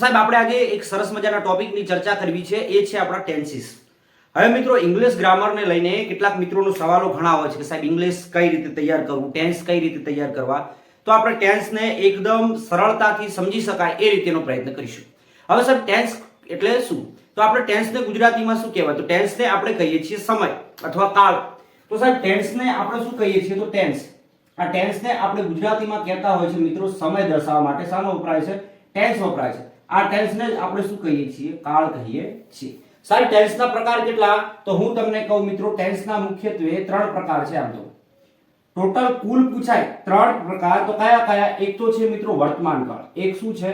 સાહેબ, આપણે આજે એક સરસ મજાના ટોપિકની ચર્ચા કરવી છે. એ છે આપણા ટેન્સીસ. હવે મિત્રો ઇંગ્લિશ ગ્રામરને લઈને કેટલાક મિત્રોનો સવાલો ઘણા હોય છે કે સાહેબ ઇંગ્લિશ કઈ રીતે તૈયાર કરવું? ટેન્સ કઈ રીતે તૈયાર કરવા? તો આપણે ટેન્સને એકદમ સરળતાથી સમજી શકાય એ રીતેનો પ્રયત્ન કરીશું. હવે સાહેબ ટેન્સ એટલે શું? તો આપણે ટેન્સને ગુજરાતીમાં શું કહેવાય? તો ટેન્સને આપણે કહીએ છીએ સમય અથવા કાળ. તો સાહેબ, ટેન્સને આપણે શું કહીએ છીએ? તો ટેન્સ. આ ટેન્સને આપણે ગુજરાતીમાં કહેતા હોય છે મિત્રો, સમય દર્શાવવા માટે. શાનો વપરાય છે? ટેન્સ વપરાય છે. આ ટેન્સને જ આપણે શું કહીએ છીએ? કાળ કહીએ છીએ. સાહેબ ટેન્સના પ્રકાર કેટલા? તો હું તમને કહું મિત્રો ટેન્સના મુખ્યત્વે ત્રણ પ્રકાર છે આમ તો. ટોટલ કુલ પૂછાય ત્રણ પ્રકાર. તો કયા કયા? એક તો છે મિત્રો વર્તમાન કાળ. એક શું છે?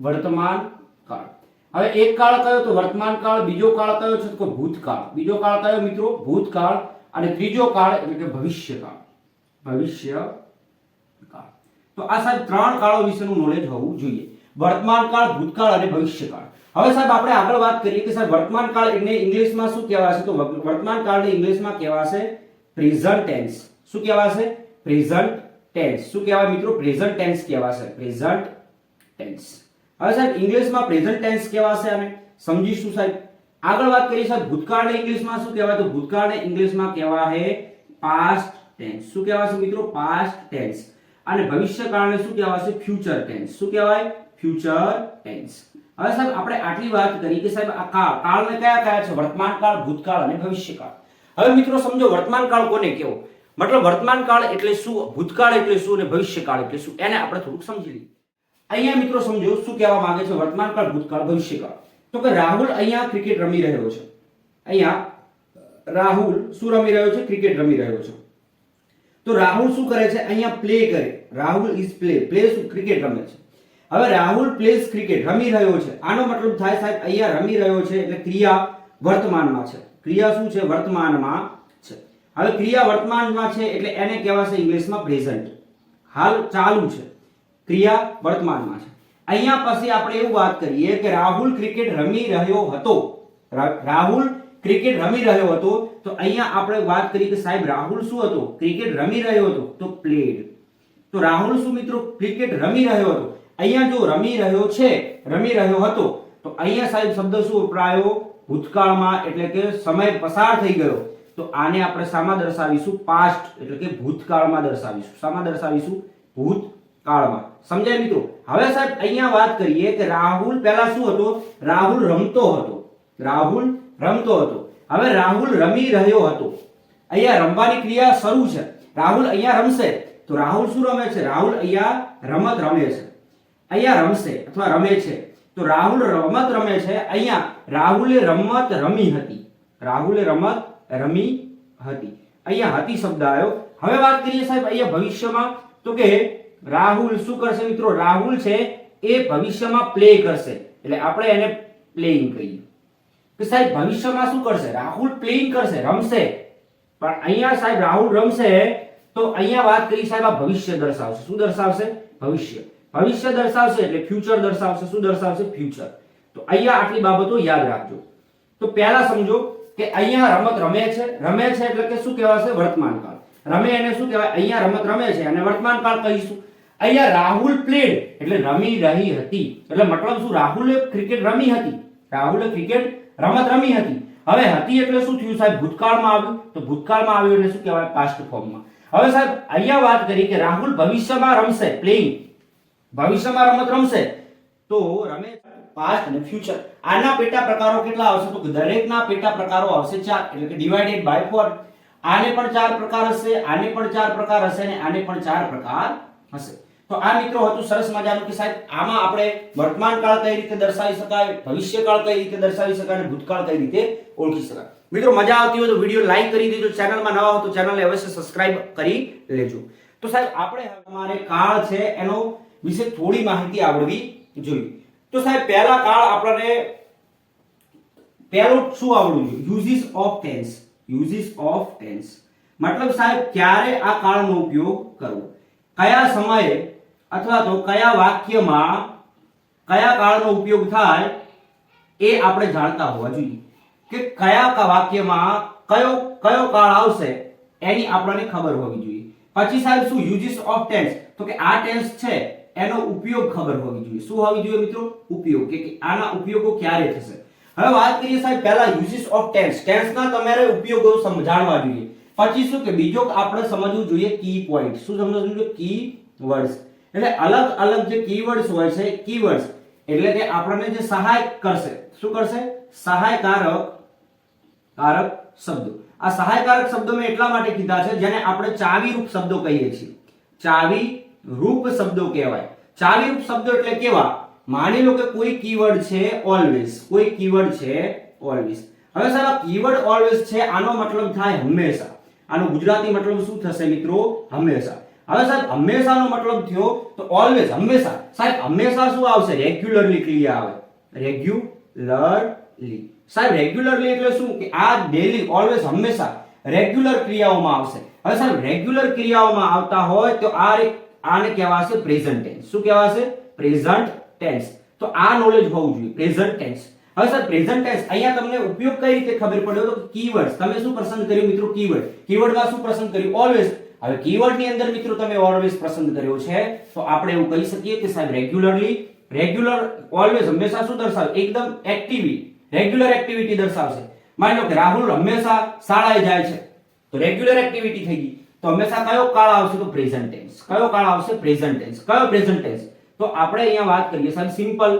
વર્તમાન કાળ. હવે એક કાળ કયો? તો વર્તમાન કાળ, બીજો કાળ કયો છે? તો ભૂતકાળ. બીજો કાળ કયો મિત્રો? ભૂતકાળ. અને ત્રીજો કાળ એટલે કે ભવિષ્યકાળ. ભવિષ્ય કાળ તો આ સાહેબ ત્રણ કાળો વિશેનું નોલેજ હોવું જોઈએ. વર્તમાન કાળ ભૂતકાળ અને ભવિષ્યકાળ. હવે સાહેબ આપણે આગળ વાત કરીએ કે સાહેબ વર્તમાન કાળ એને ઇંગ્લિશમાં શું કહેવાશે? તો વર્ત- વર્તમાન કાળને ઇંગ્લિશમાં કહેવાશે પ્રેઝન્ટ ટેન્સ. શું કહેવાશે? Present tense. શું કહેવાય મિત્રો? પ્રેઝન્ટ ટેન્સ કહેવાશે. Present tense. હવે સાહેબ ઇંગ્લિશમાં પ્રેઝન્ટ ટેન્સ કહેવાશે અને સમજીશું સાહેબ? આગળ વાત કરીએ સાહેબ ભૂતકાળને ઇંગ્લિશમાં શું કહેવાય? તો ભૂતકાળને ઇંગ્લિશમાં કહેવાય પાસ્ટ ટેન્સ શું કહેવાશે મિત્રો? પાસ્ટ ટેન્સ અને ભવિષ્યકાળને શું કહેવાશે? ફ્યુચર ટેન્સ શું કહેવાય? ફ્યુચર ટેન્સ હવે સાહેબ, આપણે આટલી વાત કરી કે સાહેબ, આ કાળ, કાળને કયા કયા છે? વર્તમાન કાળ ભૂતકાળ અને ભવિષ્યકાળ. હવે મિત્રો સમજો વર્તમાન કાળ કોને કેવો મતલબ વર્તમાન કાળ એટલે શું? ભૂતકાળ એટલે શું અને ભવિષ્યકાળ એટલે શું? એને આપણે થોડુંક સમજી લઈએ. અહીંયા મિત્રો સમજો, શું કહેવા માંગે છે? વર્તમાન કાળ ભૂતકાળ, ભવિષ્યકાળ. તો કે રાહુલ અહીંયા ક્રિકેટ રમી રહ્યો છે. અહીંયા, રાહુલ શું રમી રહ્યો છે? ક્રિકેટ રમી રહ્યો છે. તો રાહુલ શું કરે છે? અહીંયા પ્લે કરે. રાહુલ ઇઝ પ્લે પ્લે શું? ક્રિકેટ રમે છે. હવે રાહુલ પ્લેસ ક્રિકેટ રમી રહ્યો છે. આનો મતલબ થાય સાહેબ, અહીંયા રમી રહ્યો છે એટલે ક્રિયા વર્તમાનમાં છે. ક્રિયા શું છે? વર્તમાનમાં છે. હવે ક્રિયા વર્તમાનમાં છે એટલે એને કહેવાશે ઇંગ્લિશમાં પ્રેઝન્ટ હાલ ચાલુ છે. ક્રિયા વર્તમાનમાં છે. અહીંયા પછી આપણે એવું વાત કરીએ કે રાહુલ ક્રિકેટ રમી રહ્યો હતો. રાહુલ ક્રિકેટ રમી રહ્યો હતો, તો અહીંયા આપણે વાત કરી કે સાહેબ, રાહુલ શું હતો? ક્રિકેટ રમી રહ્યો હતો, તો પ્લેડ તો રાહુલ શું મિત્રો? ક્રિકેટ રમી રહ્યો હતો. અહીંયા જો રમી રહ્યો છે, રમી રહ્યો હતો, તો અહીંયા સાહેબ શબ્દ શું વપરાયો? ભૂતકાળમાં એટલે કે સમય પસાર થઈ ગયો. તો આને આપણે શામાં દર્શાવીશું? પાસ્ટ એટલે કે ભૂતકાળમાં દર્શાવીશું. શામાં દર્શાવીશું? ભૂતકાળમાં. સમજાય મિત્રો? હવે સાહેબ અહીંયા વાત કરીએ કે રાહુલ પહેલા શું હતો? રાહુલ રમતો હતો. રાહુલ રમતો હતો. હવે રાહુલ રમી રહ્યો હતો. અહીંયા રમવાની ક્રિયા શરૂ છે. રાહુલ અહીંયા રમશે. તો રાહુલ શું રમે છે? રાહુલ અહીંયા રમત રમે છે. અહીંયા રમશે અથવા રમે છે. તો રાહુલ રમત રમે છે. અહીંયા રાહુલે રમત રમી હતી. રાહુલે રમત રમી હતી. અહીંયા હતી શબ્દ આવ્યો. હવે વાત કરીએ સાહેબ અહીંયા ભવિષ્યમાં. તો કે રાહુલ શું કરશે મિત્રો? રાહુલ છે એ ભવિષ્યમાં પ્લે કરશે. એટલે આપણે એને પ્લેઇંગ કહીએ. કે સાહેબ ભવિષ્યમાં શું કરશે? રાહુલ પ્લેઇંગ કરશે, રમશે. પણ અહીંયા સાહેબ રાહુલ રમશે તો અહીંયા વાત કરી સાહેબ આ ભવિષ્ય દર્શાવશે. શું દર્શાવશે? ભવિષ્ય. ભવિષ્ય દર્શાવશે એટલે ફ્યુચર દર્શાવશે. શું દર્શાવશે? ફ્યુચર તો અહીંયા આટલી બાબતો યાદ રાખજો. તો પહેલા સમજો કે અહીંયા રમત રમે છે. રમે છે એટલે કે શું કહેવાશે? વર્તમાન કાળ રમે એને શું કહેવાય? અહીંયા રમત રમે છે અને વર્તમાન કાળ કહીશું. અહીંયા રાહુલ પ્લેડ એટલે રમી રહી હતી. એટલે મતલબ શું? રાહુલે ક્રિકેટ રમી હતી. રાહુલે ક્રિકેટ રમત રમી હતી. હવે હતી એટલે શું થયું સાહેબ? ભૂતકાળમાં આવ્યું. તો ભૂતકાળમાં આવ્યું એટલે શું કહેવાય? પાસ્ટ ફોર્મમાં હવે સાહેબ, અહીંયા વાત કરી કે રાહુલ ભવિષ્યમાં રમશે પ્લેઇંગ ભવિષ્યમાં રમત રમશે. તો રમે પાસ્ટ અને ફ્યુચર આના પેટા પ્રકારો કેટલા આવશે? તો દરેકના પેટા પ્રકારો આવશે ચાર. એટલે કે ડિવાઇડેડ બાય ફોર આને પણ ચાર પ્રકાર હશે, આને પણ ચાર પ્રકાર હશે અને આને પણ ચાર પ્રકાર હશે. તો આ મિત્રો હતું સરસ મજાનું કે સાહેબ, આમાં આપણે વર્તમાન કાળ કઈ રીતે દર્શાવી શકાય ભવિષ્યકાળ કઈ રીતે દર્શાવી શકાય અને ભૂતકાળ કઈ રીતે ઓળખી શકાય. મિત્રો, મજા આવતી હોય તો વીડિયો લાઈક કરી દેજો. ચેનલમાં નવા હો તો ચેનલને અવશ્ય સબસ્ક્રાઇબ કરી લેજો. તો સાહેબ, આપણે અમારે કાળ છે એનો વિશે થોડી માહિતી આવડવી જોઈએ. તો સાહેબ, પહેલા કાળ આપણને પહેલું શું આવડવું જોઈએ? Uses of tense uses of tense મતલબ સાહેબ, ક્યારે આ કાળનો ઉપયોગ કરવો? કયા સમયે અથવા તો કયા વાક્યમાં કયા કાળનો ઉપયોગ થાય એ આપણે જાણતા હોવા જોઈએ. કે કયા વાક્યમાં કયો કયો કાળ આવશે એની આપણને ખબર હોવી જોઈએ. પછી સાહેબ, શું? યુઝિસ ઓફ ટેન્સ તો કે આ ટેન્સ છે એનો ઉપયોગ ખબર હોવી જોઈએ. શું હોવી જોઈએ મિત્રો? ઉપયોગ. કે આના ઉપયોગો ક્યારે થશે? હવે વાત કરીએ સાહેબ પહેલા યુઝિસ ઓફ ટેન્સ ટેન્સના તમારે ઉપયોગો સમજાણવા જોઈએ. પછી શું કે બીજો આપણે સમજવું જોઈએ કી પોઈન્ટ શું સમજવું જોઈએ? કી વર્ડ્સ એટલે અલગ અલગ જે કીવર્ડ્સ હોય છે કીવર્ડ્સ એટલે કે આપણને જે સહાય કરશે. શું કરશે? સહાયકારક, કારક શબ્દો. આ સહાયકારક શબ્દો મેં એટલા માટે કીધા છે જેને આપણે ચાવી રૂપ શબ્દો કહીએ છીએ. ચાવી રૂપ શબ્દો કહેવાય. ચાવી રૂપ શબ્દો એટલે કેવા? માની લો કે કોઈ કીવર્ડ છે ઓલવેઝ કોઈ કીવર્ડ છે ઓલવેઝ હવે સાહેબ કીવર્ડ ઓલવેઝ છે, આનો મતલબ થાય હંમેશા. આનો ગુજરાતી મતલબ શું થશે મિત્રો? હંમેશા. હવે સાહેબ, હંમેશાનો મતલબ થયો તો ઓલવેઝ હંમેશા. સાહેબ, હંમેશા શું આવશે? રેગ્યુલરલી ક્રિયા આવે. રેગ્યુલરલી સાહેબ રેગ્યુલરલી એટલે શું? કે આ ડેલી ઓલવેઝ હંમેશા રેગ્યુલર ક્રિયાઓમાં આવશે. હવે સાહેબ રેગ્યુલર ક્રિયાઓમાં આવતા હોય તો આ રે- આને કહેવાશે પ્રેઝન્ટ ટેન્સ શું કહેવાશે પ્રેઝન્ટ ટેન્સ તો આ નોલેજ હોવું જોઈએ. પ્રેઝન્ટ ટેન્સ હવે સર પ્રેઝન્ટ ટેન્સ અહીંયા તમને ઉપયોગ કઈ રીતે ખબર પડ્યો તો કીવર્ડ્સ તમે શું પસંદ કર્યું મિત્રો? કીવર્ડ કીવર્ડમાં શું પસંદ કર્યું? ઓલવેઝ હવે કીવર્ડની અંદર મિત્રો તમે ઓલવેઝ પસંદ કર્યો છે. તો આપણે એવું કહી શકીએ કે સાહેબ રેગ્યુલરલી રેગ્યુલર ઓલવેઝ હંમેશા શું દર્શાવે? એકદમ એક્ટિવી રેગ્યુલર એક્ટિવિટી દર્શાવશે. માની લો કે રાહુલ હંમેશા શાળાએ જાય છે. તો રેગ્યુલર એક્ટિવિટી થઈ ગઈ. તો હંમેશા કયો કાળ આવશે તો પ્રેઝન્ટ ટેન્સ કયો કાળ આવશે પ્રેઝન્ટ ટેન્સ કયો પ્રેઝન્ટ ટેન્સ તો આપણે અહીંયા વાત કરીએ સાહેબ સિમ્પલ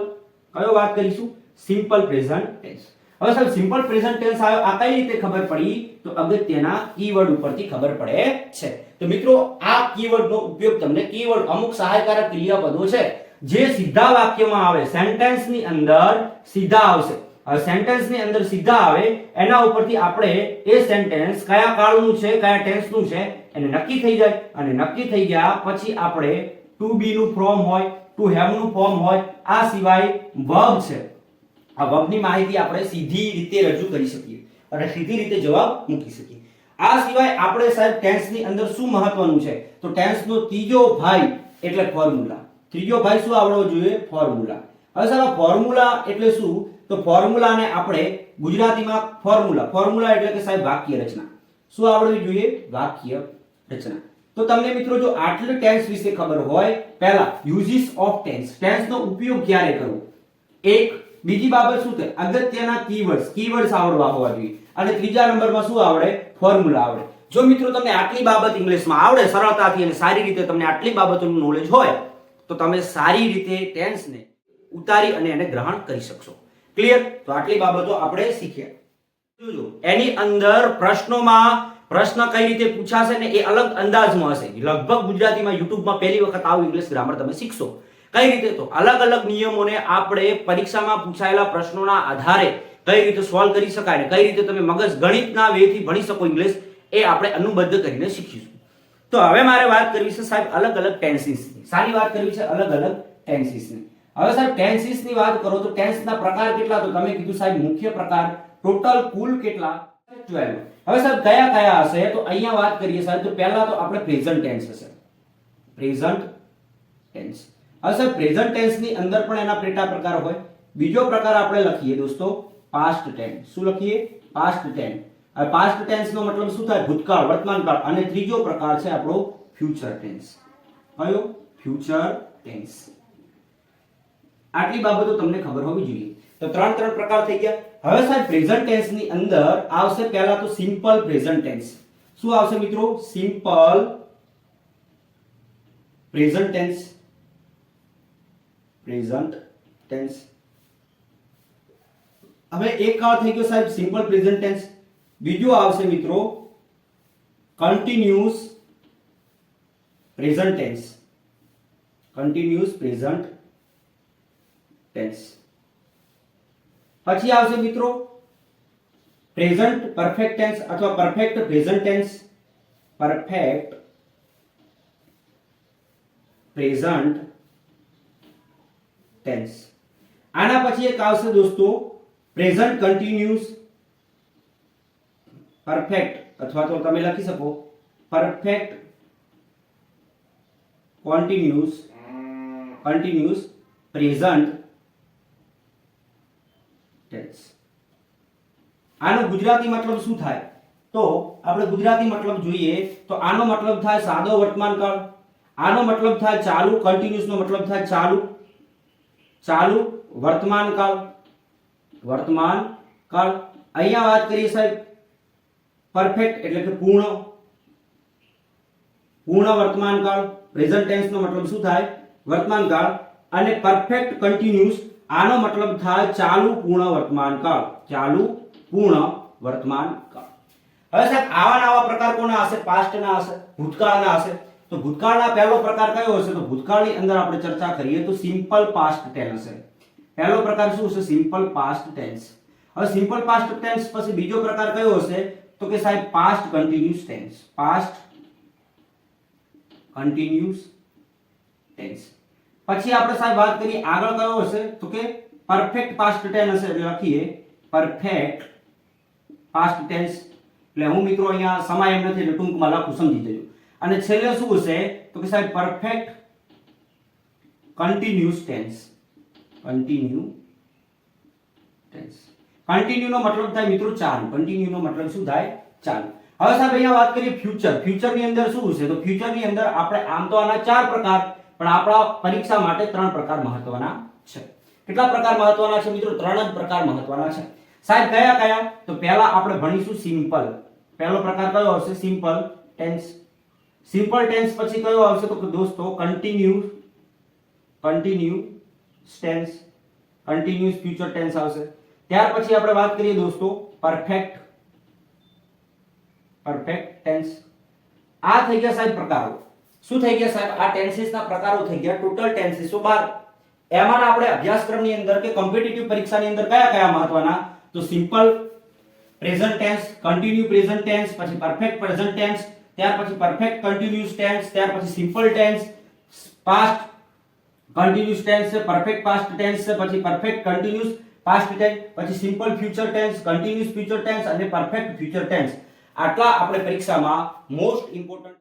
કયો વાત કરીશું? સિમ્પલ પ્રેઝન્ટ ટેન્સ હવે સાહેબ સિમ્પલ પ્રેઝન્ટ ટેન્સ આવ્યો. આ કઈ રીતે ખબર પડી? તો અગત્યના કીવર્ડ ઉપરથી ખબર પડે છે. તો મિત્રો, આ કીવર્ડનો ઉપયોગ તમને કીવર્ડ અમુક સહાયકારક ક્રિયાપદો છે, જે સીધા વાક્યમાં આવે. સેન્ટેન્સની અંદર સીધા આવશે. હવે સેન્ટેન્સની અંદર સીધા આવે, એના ઉપરથી આપણે એ સેન્ટેન્સ કયા કાળનું છે, કયા ટેન્સનું છે એને નક્કી થઈ જાય. અને નક્કી થઈ ગયા પછી આપણે ટુ બી નું ફોર્મ હોય ટુ હેવનું ફોર્મ હોય, આ સિવાય વર્બ છે. આ વર્બની માહિતી આપણે સીધી રીતે રજૂ કરી શકીએ અને સીધી રીતે જવાબ મૂકી શકીએ. આ સિવાય આપણે સાહેબ ટેન્સની અંદર શું મહત્વનું છે? તો ટેન્સનો ત્રીજો ભાઈ એટલે ફોર્મ્યુલા ત્રીજો ભાઈ શું આવડવો જોઈએ? ફોર્મ્યુલા હવે સાહેબ ફોર્મ્યુલા એટલે શું? તો ફોર્મ્યુલાને આપણે ગુજરાતીમાં ફોર્મ્યુલા ફોર્મ્યુલા એટલે કે સાહેબ વાક્ય રચના શું આવડવી જોઈએ? વાક્ય રચના તો તમને મિત્રો જો આટલું ટેન્સ વિશે ખબર હોય, પહેલા યુઝિસ ઓફ ટેન્સ ટેન્સનો ઉપયોગ ક્યારે કરવો? એક, બીજી બાબત શું છે? અગત્યના કીવર્ડ્સ કીવર્ડ્સ આવડવા હોવા જોઈએ. અને ત્રીજા નંબરમાં શું આવડે? ફોર્મ્યુલા આવડે. જો મિત્રો તમને આટલી બાબત ઇંગ્લિશમાં આવડે, સરળતાથી અને સારી રીતે તમને આટલી બાબતોનું નોલેજ હોય, તો તમે સારી રીતે ટેન્સને ઉતારી અને એને ગ્રહણ કરી શકશો. ક્લિયર તો આટલી બાબતો આપણે શીખ્યા. જોજો. એની અંદર પ્રશ્નોમાં પ્રશ્ન કઈ રીતે પૂછાશે ને એ અલગ અંદાજમાં હશે. લગભગ ગુજરાતીમાં યુટ્યુબમાં પહેલી વખત આવું ઇંગ્લિશ ગ્રામર તમે શીખશો. કઈ રીતે? તો અલગ અલગ નિયમોને આપણે પરીક્ષામાં પૂછાયેલા પ્રશ્નોના આધારે કઈ રીતે સોલ્વ કરી શકાય ને કઈ રીતે તમે મગજ ગણિતના વેથી ભણી શકો ઇંગ્લિશ એ આપણે અનુબદ્ધ કરીને શીખીશું. તો હવે મારે વાત કરવી છે સાહેબ અલગ અલગ ટેન્સીસની સારી વાત કરવી છે અલગ અલગ ટેન્સીસની હવે સાહેબ ટેન્સીસની વાત કરો તો ટેન્સના પ્રકાર કેટલા? તો તમે કીધું સાહેબ મુખ્ય પ્રકાર ટોટલ કુલ કેટલા? 12 હવે સાહેબ, કયા કયા હશે? તો અહીંયા વાત કરીએ સાહેબ, તો પહેલા તો આપણે પ્રેઝન્ટ ટેન્સ હશે. પ્રેઝન્ટ ટેન્સ હવે સાહેબ પ્રેઝન્ટ ટેન્સની અંદર પણ એના પેટા પ્રકાર હોય. બીજો પ્રકાર આપણે લખીએ દોસ્તો પાસ્ટ ટેન્સ શું લખીએ? પાસ્ટ ટેન્સ હવે પાસ્ટ ટેન્સ નો મતલબ શું થાય? ભૂતકાળ, વર્તમાનકાળ. અને ત્રીજો પ્રકાર છે આપણો ફ્યુચર ટેન્સ કયો? ફ્યુચર ટેન્સ આટલી બાબતો તમને ખબર હોવી જોઈએ. તો ત્રણ ત્રણ પ્રકાર થઈ ગયા. હવે સાહેબ પ્રેઝન્ટ ટેન્સની અંદર આવશે પહેલા તો સિમ્પલ પ્રેઝન્ટ ટેન્સ શું આવશે મિત્રો? Simple present tense present tense હવે એક કાળ થઈ ગયો સાહેબ સિમ્પલ પ્રેઝન્ટ ટેન્સ બીજો આવશે મિત્રો continuous present tense continuous present tense પછી આવશે મિત્રો પ્રેઝન્ટ પરફેક્ટ ટેન્સ અથવા perfect present tense perfect present tense આના પછી એક આવશે દોસ્તો પ્રેઝન્ટ કન્ટિન્યુઅસ પરફેક્ટ અથવા તો તમે લખી શકો perfect continuous continuous present tense આનો ગુજરાતી મતલબ શું થાય? તો આપણે ગુજરાતી મતલબ જોઈએ તો આનો મતલબ થાય સાદો વર્તમાન કાળ, આનો મતલબ થાય ચાલુ કન્ટિન્યુઅસ નો મતલબ થાય ચાલુ ચાલુ વર્તમાન કાળ વર્તમાન કાળ. અહીંયા વાત કરીએ સાહેબ પરફેક્ટ એટલે કે પૂર્ણ પૂર્ણ વર્તમાન કાળ પ્રેઝન્ટ ટેન્સ નો મતલબ શું થાય? વર્તમાન કાળ. અને પરફેક્ટ કન્ટિન્યુઅસ આનો મતલબ થાય ચાલુ પૂર્ણ વર્તમાન કાળ. ચાલુ પૂર્ણ વર્તમાન કાળ. હવે સાહેબ, આવા આવા પ્રકાર કોના હશે? પાસ્ટ ના હશે? ભૂતકાળના હશે? તો ભૂતકાળના પહેલો પ્રકાર કયો હશે? તો ભૂતકાળની અંદર આપણે ચર્ચા કરીએ તો સિમ્પલ પાસ્ટ ટેન્સ છે. પહેલો પ્રકાર શું હશે? સિમ્પલ પાસ્ટ ટેન્સ હવે સિમ્પલ પાસ્ટ ટેન્સ પછી બીજો પ્રકાર કયો હશે? તો કે સાહેબ past continuous tense past continuous tense પછી આપણે સાહેબ વાત કરીએ, આગળ કયો હશે? તો કે પરફેક્ટ પાસ્ટ ટેન્સ હશે, એટલે લખીએ પરફેક્ટ પાસ્ટ ટેન્સ એટલે હું મિત્રો અહીંયા સમય એમ નથી, એટલે ટૂંકમાં લખું, સમજી જજો. અને છેલ્લે શું હશે? તો કે સાહેબ perfect continuous tense continue tense continue નો મતલબ થાય મિત્રો ચાલુ. કન્ટિન્યુ નો મતલબ શું થાય? ચાલુ. હવે સાહેબ અહીંયા વાત કરીએ ફ્યુચર ફ્યુચરની અંદર શું છે તો ફ્યુચરની અંદર આપણે આમ તો આના ચાર પ્રકાર પણ આપણા પરીક્ષા માટે ત્રણ પ્રકાર મહત્વના છે. કેટલા પ્રકાર મહત્વના છે મિત્રો? ત્રણ જ પ્રકાર મહત્વના છે. સાહેબ, કયા કયા? તો પહેલા આપણે ભણીશું સિમ્પલ. પહેલો પ્રકાર કયો આવશે? Simple tense. સિમ્પલ ટેન્સ પછી કયો આવશે? તો દોસ્તો continue continue tense. Continuous future tense આવશે. ત્યાર પછી આપણે વાત કરીએ દોસ્તો પરફેક્ટ પરફેક્ટ ટેન્સ આ થઈ ગયા સાહેબ પ્રકારો. શું થઈ ગયા સાહેબ? આ ટેન્સીસ ના પ્રકારો થઈ ગયા, ટોટલ ટેન્સિસ બાર. એમાં આપણે અભ્યાસક્રમની અંદર કે કોમ્પિટિટિવ પરીક્ષાની અંદર કયા કયા મહત્વના? તો simple present tense continue present tense પછી પરફેક્ટ પ્રેઝન્ટ ટેન્સ ત્યાર પછી પરફેક્ટ કન્ટિન્યુઅસ ટેન્સ ત્યાર પછી simple tense past continuous tense છે પરફેક્ટ પાસ્ટ ટેન્સ પછી પરફેક્ટ કન્ટિન્યુઅસ પાસ્ટ ટેન્સ પછી simple future tense continuous future tense અને પરફેક્ટ ફ્યુચર ટેન્સ આટલા આપણે પરીક્ષામાં મોસ્ટ ઇમ્પોર્ટન્ટ